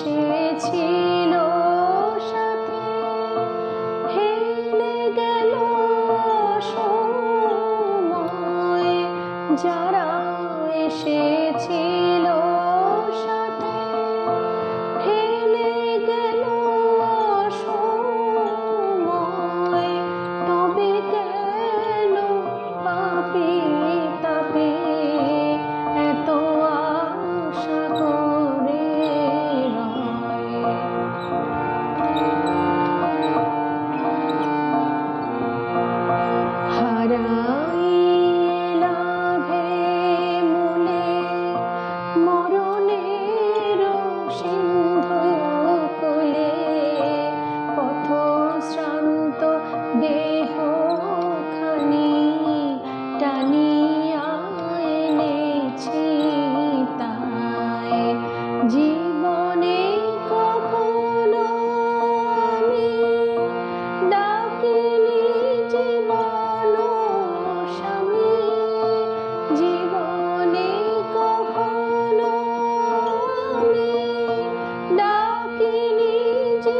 এসেছিল সাথে। হেলে যারা এসেছিল কি নিজে